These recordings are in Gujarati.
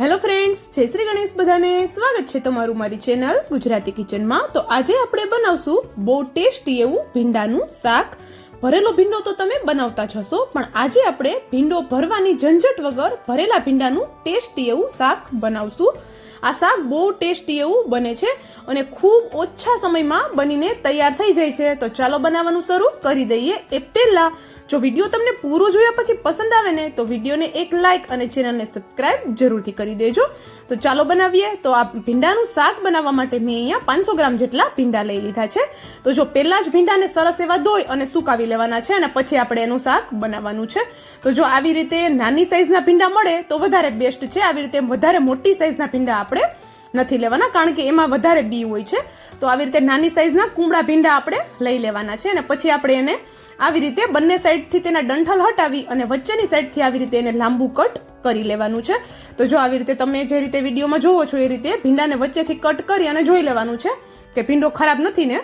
હેલો ફ્રેન્ડ્સ, જય શ્રી ગણેશ બધાને. સ્વાગત છે તમારું મારી ચેનલ ગુજરાતી કિચનમાં. તો આજે આપણે બનાવશું બહુ ટેસ્ટી એવું ભીંડાનું શાક. ભરેલો ભીંડો તો તમે બનાવતા જ હશો, પણ આજે આપણે ભીંડો ભરવાની ઝંઝટ વગર ભરેલા ભીંડાનું ટેસ્ટી એવું શાક બનાવશું. આ શાક બહુ ટેસ્ટી એવું બને છે અને ખૂબ ઓછા સમયમાં બનીને તૈયાર થઈ જાય છે. તો ચાલો બનાવવાનું શરૂ કરી દઈએ એ પહેલાં. જો વીડિયો તમને પૂરો જોયા પછી પસંદ આવે ને, તો વિડીયોને એક લાઇક અને ચેનલને સબસ્ક્રાઇબ જરૂરથી કરી દેજો. તો ચાલો બનાવીએ. તો આ ભીંડાનું શાક બનાવવા માટે મેં અહીંયા પાંચસો ગ્રામ જેટલા ભીંડા લઈ લીધા છે. તો જો પહેલાં જ ભીંડાને સરસ એવા ધોઈ અને સુકાવી લેવાના છે અને પછી આપણે એનું શાક બનાવવાનું છે. તો જો આવી રીતે નાની સાઇઝના ભીંડા મળે તો વધારે બેસ્ટ છે. આવી રીતે વધારે મોટી સાઇઝના ભીંડા આપણે નથી લેવાના, કારણ કે એમાં વધારે બી હોય છે. તો આવી રીતે નાની સાઇઝના કુમળા ભીંડા આપણે લઈ લેવાના છે અને પછી આપણે એને આવી રીતે બંને સાઈડથી તેના ડંઠલ હટાવી અને વચ્ચેની સાઈડથી આવી રીતે એને લાંબુ કટ કરી લેવાનું છે. તો જો આવી રીતે તમે જે રીતે વિડીયોમાં જોવો છો એ રીતે ભીંડાને વચ્ચેથી કટ કરી અને જોઈ લેવાનું છે કે ભીંડો ખરાબ નથી ને,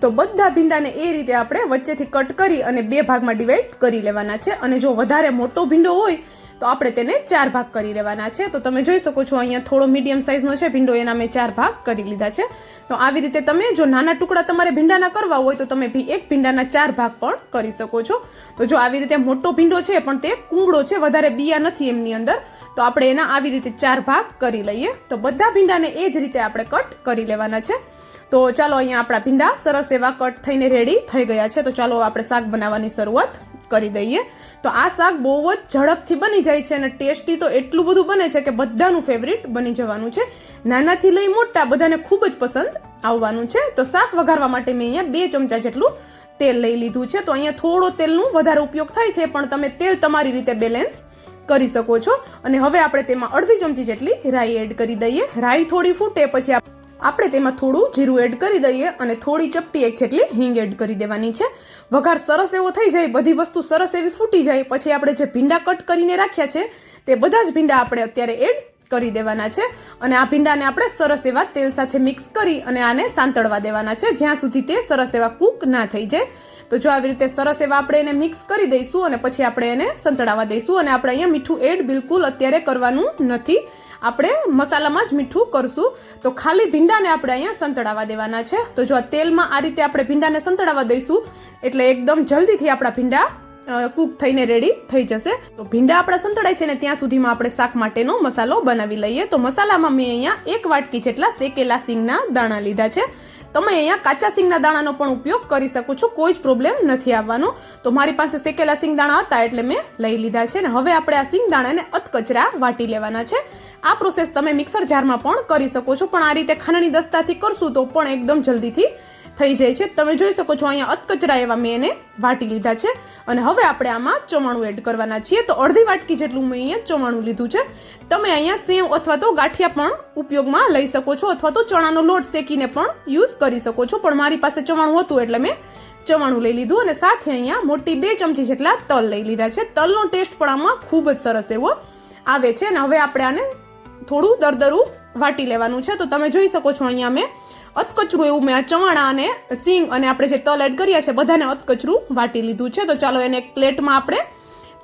તો બધા ભીંડાને એ રીતે આપણે વચ્ચેથી કટ કરી અને બે ભાગમાં ડિવાઈડ કરી લેવાના છે. અને જો વધારે મોટો ભીંડો હોય તો આપણે તેને ચાર ભાગ કરી લેવાના છે. તો તમે જોઈ શકો છો અહીંયા થોડો મીડિયમ સાઇઝનો છે. ભીંડો એના મેં ચાર ભાગ કરી લીધા છે. તો આવી રીતે તમે જો નાના ટુકડા તમારે ભીંડાના કરવા હોય તો તમે એક ભીંડાના ચાર ભાગ પણ કરી શકો છો. તો જો આવી રીતે મોટો ભીંડો છે પણ તે કુંગળો છે, વધારે બિયા નથી એમની અંદર. તો આપણે એના આવી રીતે ચાર ભાગ કરી લઈએ. તો બધા ભીંડાને એ જ રીતે આપણે કટ કરી લેવાના છે. તો ચાલો અહીંયા આપણા ભીંડા સરસ એવા કટ થઈને રેડી થઈ ગયા છે. તો ચાલો આપણે શાક બનાવવાની શરૂઆત કરી દઈએ, તો આ શાક બહુ જ ઝડપથી બની જાય છે અને ટેસ્ટી તો એટલું બધું બને છે કે બધાનું ફેવરિટ બની જવાનું છે. નાનાથી લઈ મોટા બધાને ખૂબ જ પસંદ આવવાનું છે. તો શાક વઘારવા માટે મેં અહીંયા બે ચમચા જેટલું તેલ લઈ લીધું છે. તો અહીંયા થોડો તેલનું વધારે ઉપયોગ થાય છે, પણ તમે તેલ તમારી રીતે બેલેન્સ કરી શકો છો. અને હવે આપણે તેમાં અડધી ચમચી જેટલી રાઈ એડ કરી દઈએ. રાઈ થોડી ફૂટે પછી આપણે તેમાં થોડું જીરું એડ કરી દઈએ અને થોડી ચપટી એક જેટલી હિંગ એડ કરી દેવાની છે. વઘાર સરસ એવો થઈ જાય, બધી વસ્તુ સરસ એવી ફૂટી જાય, પછી આપણે જે ભીંડા કટ કરીને રાખ્યા છે, તે બધા જ ભીંડા આપણે અત્યારે એડ કરી દેવાના છે અને આ ભીંડાને આપણે સરસ એવા તેલ સાથે મિક્સ કરી અને આને સાંતળવા દેવાના છે. જ્યાં સુધી તે સરસ એવા કૂક ના થઈ જાય. તો જો આવી રીતે સરસ એવા આપણે એને મિક્સ કરી દઈશું અને પછી આપણે એને સંતળાવા દઈશું અને આપણે અહીંયા મીઠું એડ બિલકુલ અત્યારે કરવાનું નથી. આપણે મસાલામાં જ મીઠું કરશું. તો ખાલી ભીંડાને આપણે અહીંયા સંતળાવા દેવાના છે. તો જો તેલમાં આ રીતે આપણે ભીંડાને સંતળાવા દઈશું, એટલે એકદમ જલ્દીથી આપણા ભીંડા કૂક થઈને રેડી થઈ જશે. તો ભીંડા આપણા સંતળાય છે ને ત્યાં સુધીમાં આપણે શાક માટેનો મસાલો બનાવી લઈએ. તો મસાલામાં મેં અહીંયા એક વાટકી જેટલા શેકેલા સિંગના દાણા લીધા છે. તમે અહીંયા કાચા સિંગના દાણાનો પણ ઉપયોગ કરી શકો છો. કોઈ જ પ્રોબ્લેમ નથી આવવાનો. તો મારી પાસે શેકેલા સિંગ દાણા હતા એટલે મેં લઈ લીધા છે ને હવે આપણે આ સિંગ દાણાને અતકચરા વાટી લેવાના છે. આ પ્રોસેસ તમે મિક્સર જારમાં પણ કરી શકો છો. પણ આ રીતે ખાંડણી દસ્તાથી કરશું તો પણ એકદમ જલ્દીથી થઈ જાય છે. તમે જોઈ શકો છો અહીંયા અતકચરા એવા મેં એને વાટી લીધા છે. અને હવે આપણે આમાં ચવાણું એડ કરવાના છીએ. તો અડધી વાટકી જેટલું મેં અહીંયા ચવાણું લીધું છે. તમે અહીંયા સેવ અથવા તો ગાંઠિયા પણ ઉપયોગમાં લઈ શકો છો અથવા તો ચણાનો લોટ શેકીને પણ યુઝ કરી શકો છો. પણ મારી પાસે ચવાણું હતું એટલે મેં ચવાણું લઈ લીધું. અને સાથે અહીંયા મોટી બે ચમચી જેટલા તલ લઈ લીધા છે. તલનો ટેસ્ટ પણ આમાં ખૂબ જ સરસ એવો આવે છે. અને હવે આપણે આને થોડું દરદરું વાટી લેવાનું છે. તો તમે જોઈ શકો છો અહીંયા મેં અધકચરું એવું મેં આ ચવાણા અને સિંગ અને આપણે જે તલ એડ કર્યા છે, બધાને અતકચરું વાટી લીધું છે. તો ચાલો એને એક પ્લેટમાં આપણે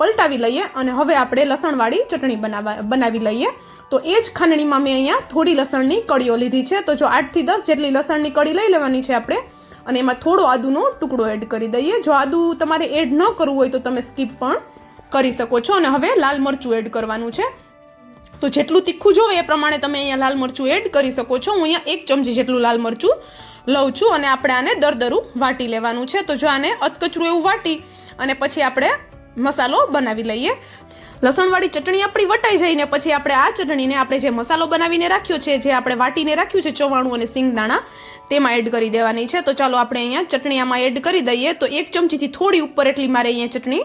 પલટાવી લઈએ અને હવે આપણે લસણવાળી ચટણી બનાવવા બનાવી લઈએ. તો એ જ ખાંડણીમાં મેં અહીંયા થોડી લસણની કળીઓ લીધી છે. તો જો આઠથી દસ જેટલી લસણની કળી લઈ લેવાની છે આપણે, અને એમાં થોડો આદુનો ટુકડો એડ કરી દઈએ. જો આદુ તમારે એડ ન કરવું હોય તો તમે સ્કીપ પણ કરી શકો છો. અને હવે લાલ મરચું એડ કરવાનું છે. તો જેટલું તીખું જોવે એ પ્રમાણે તમે અહીંયા લાલ મરચું એડ કરી શકો છો. હું અહીંયા એક ચમચી જેટલું લાલ મરચું લઉં છું અને આપણે આને દરદરું વાટી લેવાનું છે. તો જો આને અતકચરું એવું વાટી અને પછી આપણે મસાલો બનાવી લઈએ. લસણવાળી ચટણી આપણી વટાઈ જાય ને પછી આપણે આ ચટણીને આપણે જે મસાલો બનાવીને રાખ્યો છે, જે આપણે વાટીને રાખ્યું છે, ચવાણું અને સિંગદાણા તેમાં એડ કરી દેવાની છે. તો ચાલો આપણે અહીંયા ચટણી આમાં એડ કરી દઈએ. તો એક ચમચીથી થોડી ઉપર એટલી મારે અહીંયા ચટણી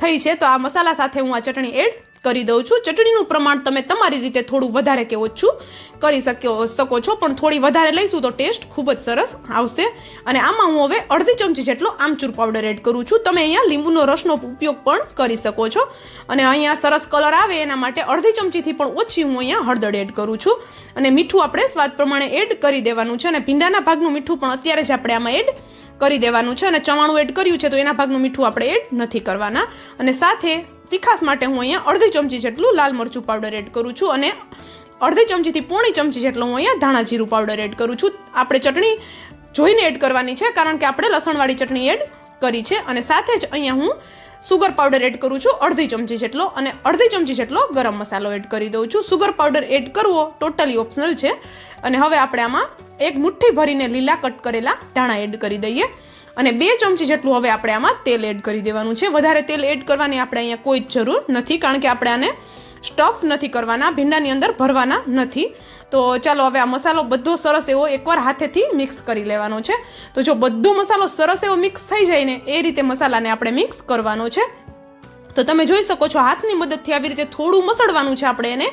થઈ છે. તો આ મસાલા સાથે હું આ ચટણી એડ કરી દઉં છું. ચટણીનું પ્રમાણ તમે તમારી રીતે થોડું વધારે કે ઓછું કરી શક્યો શકો છો. પણ થોડી વધારે લઈશું તો ટેસ્ટ ખૂબ જ સરસ આવશે. અને આમાં હું હવે અડધી ચમચી જેટલો આમચૂર પાવડર એડ કરું છું. તમે અહીંયા લીંબુનો રસનો ઉપયોગ પણ કરી શકો છો. અને અહીંયા સરસ કલર આવે એના માટે અડધી ચમચીથી પણ ઓછી હું અહીંયા હળદર એડ કરું છું. અને મીઠું આપણે સ્વાદ પ્રમાણે એડ કરી દેવાનું છે. અને ભીંડાના ભાગનું મીઠું પણ અત્યારે જ આપણે આમાં એડ કરી દેવાનું છે અને ચવાણું એડ કર્યું છે તો એના ભાગનું મીઠું આપણે એડ નથી કરવાના. અને સાથે તીખાસ માટે હું અહીંયા અડધી ચમચી જેટલું લાલ મરચું પાવડર એડ કરું છું અને અડધી ચમચીથી પોણી ચમચી જેટલો હું અહીંયા ધાણા જીરું પાવડર એડ કરું છું. આપણે ચટણી જોઈને એડ કરવાની છે કારણ કે આપણે લસણવાળી ચટણી એડ કરી છે. અને સાથે જ અહીંયા હું સુગર પાવડર એડ કરું છું અડધી ચમચી જેટલો અને અડધી ચમચી જેટલો ગરમ મસાલો એડ કરી દઉં છું. સુગર પાવડર એડ કરવો ટોટલી ઓપ્શનલ છે. અને હવે આપણે આમાં એક મુઠ્ઠી ભરીને લીલા કટ કરેલા ધાણા એડ કરી દઈએ. અને બે ચમચી જેટલું હવે આપણે આમાં તેલ એડ કરી દેવાનું છે. વધારે તેલ એડ કરવાની આપણે અહીંયા કોઈ જ જરૂર નથી, કારણ કે આપણે આને સ્ટફ નથી કરવાના, ભીંડાની અંદર ભરવાના નથી. તો ચાલો હવે આ મસાલો બધો સરસ એવો એકવાર હાથેથી મિક્સ કરી લેવાનો છે. તો જો બધો મસાલો સરસ એવો મિક્સ થઈ જાય ને, એ રીતે મસાલાને આપણે મિક્સ કરવાનો છે. તો તમે જોઈ શકો છો, હાથની મદદથી આવી રીતે થોડું મસળવાનું છે આપણે એને.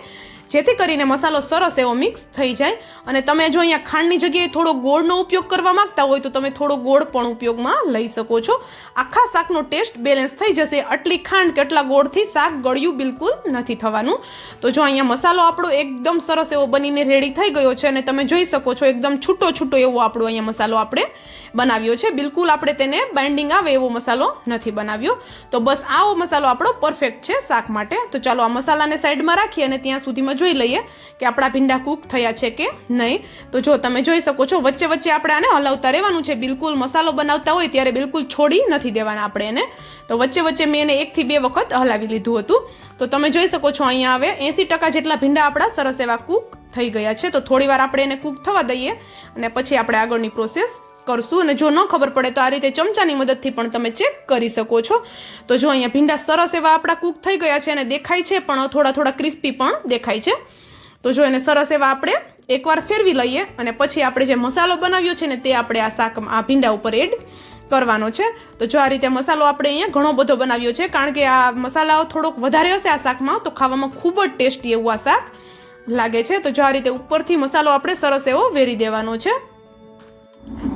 જેથી કરીને મસાલો સરસ એવો મિક્સ થઈ જાય. અને તમે જો અહીંયા ખાંડની જગ્યાએ થોડો ગોળનો ઉપયોગ કરવા માંગતા હોય તો તમે થોડો ગોળ પણ ઉપયોગમાં લઈ શકો છો. આખા શાકનો ટેસ્ટ બેલેન્સ થઈ જશે. આટલી ખાંડ કે આટલા ગોળથી શાક ગળ્યું બિલકુલ નથી થવાનું. તો જો અહીંયા મસાલો આપણો એકદમ સરસ એવો બનીને રેડી થઈ ગયો છે અને તમે જોઈ શકો છો, એકદમ છૂટો છૂટો એવો આપણો અહીંયા મસાલો આપણે બનાવ્યો છે. બિલકુલ આપણે તેને બાઇન્ડિંગ આવે એવો મસાલો નથી બનાવ્યો. તો બસ આવો મસાલો આપણો પરફેક્ટ છે શાક માટે. તો ચાલો આ મસાલાને સાઈડમાં રાખીએ અને ત્યાં સુધીમાં જોઈ લઈએ કે આપણા ભીંડા કૂક થયા છે કે નહીં. તો જો તમે જોઈ શકો છો, વચ્ચે વચ્ચે આપણે આને હલાવતા રહેવાનું છે. બિલકુલ મસાલો બનાવતા હોય ત્યારે બિલકુલ છોડી નથી દેવાના આપણે એને. તો વચ્ચે વચ્ચે મેં એને એકથી બે વખત હલાવી લીધું હતું. તો તમે જોઈ શકો છો અહીંયા હવે એંસી ટકા જેટલા ભીંડા આપણા સરસ એવા કૂક થઈ ગયા છે. તો થોડી વાર આપણે એને કૂક થવા દઈએ અને પછી આપણે આગળની પ્રોસેસ કરશું અને જો ન ખબર પડે તો આ રીતે ચમચાની મદદથી પણ તમે ચેક કરી શકો છો. તો જો અહીંયા ભીંડા સરસ એવા આપણા કૂક થઈ ગયા છે અને દેખાય છે, પણ થોડા થોડા ક્રિસ્પી પણ દેખાય છે. તો જો એને સરસ એવા આપણે એકવાર ફેરવી લઈએ અને પછી આપણે જે મસાલો બનાવ્યો છે ને તે આપણે આ શાકમાં, આ ભીંડા ઉપર એડ કરવાનો છે. તો જો આ રીતે મસાલો આપણે અહીંયા ઘણો બધો બનાવ્યો છે, કારણ કે આ મસાલાઓ થોડોક વધારે હશે આ શાકમાં, તો ખાવામાં ખૂબ જ ટેસ્ટી એવું આ શાક લાગે છે. તો જો આ રીતે ઉપરથી મસાલો આપણે સરસ એવો વેરી દેવાનો છે.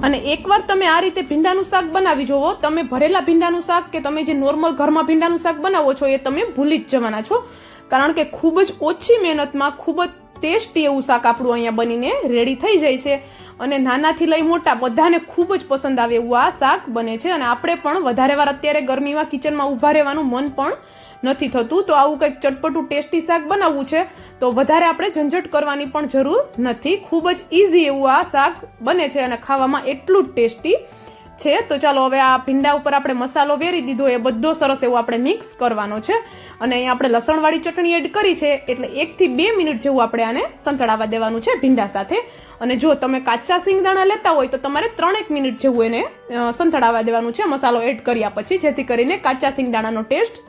અને એકવાર તમે આ રીતે ભીંડાનું શાક બનાવી જુઓ તમે ભરેલા ભીંડાનું શાક કે તમે જે નોર્મલ ઘરમાં ભીંડાનું શાક બનાવો છો એ તમે ભૂલી જ જવાના છો. કારણ કે ખૂબ જ ઓછી મહેનતમાં ખૂબ જ ટેસ્ટી એવું શાક આપણું અહીંયા બનીને રેડી થઈ જાય છે. અને નાનાથી લઈ મોટા બધાને ખૂબ જ પસંદ આવે એવું આ શાક બને છે. અને આપણે પણ વધારે વાર અત્યારે ગરમીમાં કિચનમાં ઊભા રહેવાનું મન પણ નથી થતું, તો આવું કંઈક ચટપટું ટેસ્ટી શાક બનાવવું છે. તો વધારે આપણે ઝંઝટ કરવાની પણ જરૂર નથી. ખૂબ જ ઇઝી એવું આ શાક બને છે અને ખાવામાં એટલું જ ટેસ્ટી છે. તો ચાલો હવે આ ભીંડા ઉપર આપણે મસાલો વેરી દીધો, એ બધો સરસ એવો આપણે મિક્સ કરવાનો છે. અને અહીંયા આપણે લસણવાળી ચટણી એડ કરી છે, એટલે એકથી બે મિનિટ જેવું આપણે આને સંતળાવા દેવાનું છે ભીંડા સાથે. અને જો તમે કાચા સિંગદાણા લેતા હોય, તો તમારે ત્રણેક મિનિટ જેવું એને સંતળાવા દેવાનું છે, મસાલો એડ કર્યા પછી, જેથી કરીને કાચા સિંગદાણાનો ટેસ્ટ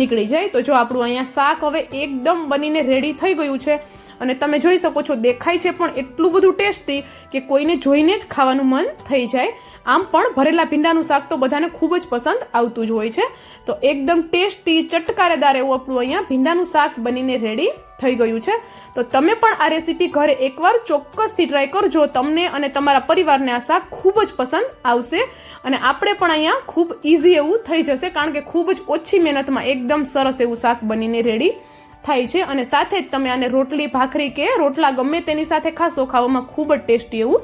નીકળી જાય. તો જો આપણું અહીંયા શાક હવે એકદમ બનીને રેડી થઈ ગયું છે અને તમે જોઈ શકો છો, દેખાય છે પણ એટલું બધું ટેસ્ટી કે કોઈને જોઈને જ ખાવાનું મન થઈ જાય. આમ પણ ભરેલા ભીંડાનું શાક તો બધાને ખૂબ જ પસંદ આવતું જ હોય છે. તો એકદમ ટેસ્ટી, ચટકારેદાર એવું આપણું અહીંયા ભીંડાનું શાક બનીને રેડી થઈ ગયું છે. તો તમે પણ આ રેસીપી ઘરે એકવાર ચોક્કસથી ટ્રાય કરજો. તમને અને તમારા પરિવારને આ શાક ખૂબ જ પસંદ આવશે. અને આપણે પણ અહીંયા ખૂબ ઇઝી એવું થઈ જશે, કારણ કે ખૂબ જ ઓછી મહેનતમાં એકદમ સરસ એવું શાક બનીને રેડી થાય છે અને સાથે જ તમે આને રોટલી, ભાખરી કે રોટલા ગમે તેની સાથે ખાશો, ખાવામાં ખૂબ જ ટેસ્ટી એવું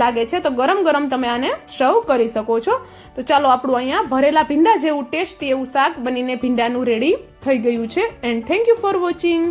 લાગે છે. તો ગરમ ગરમ તમે આને સર્વ કરી શકો છો. તો ચાલો આપણું અહીંયા ભરેલા ભીંડા જેવું ટેસ્ટી એવું શાક બનીને ભીંડાનું રેડી થઈ ગયું છે. And thank you for watching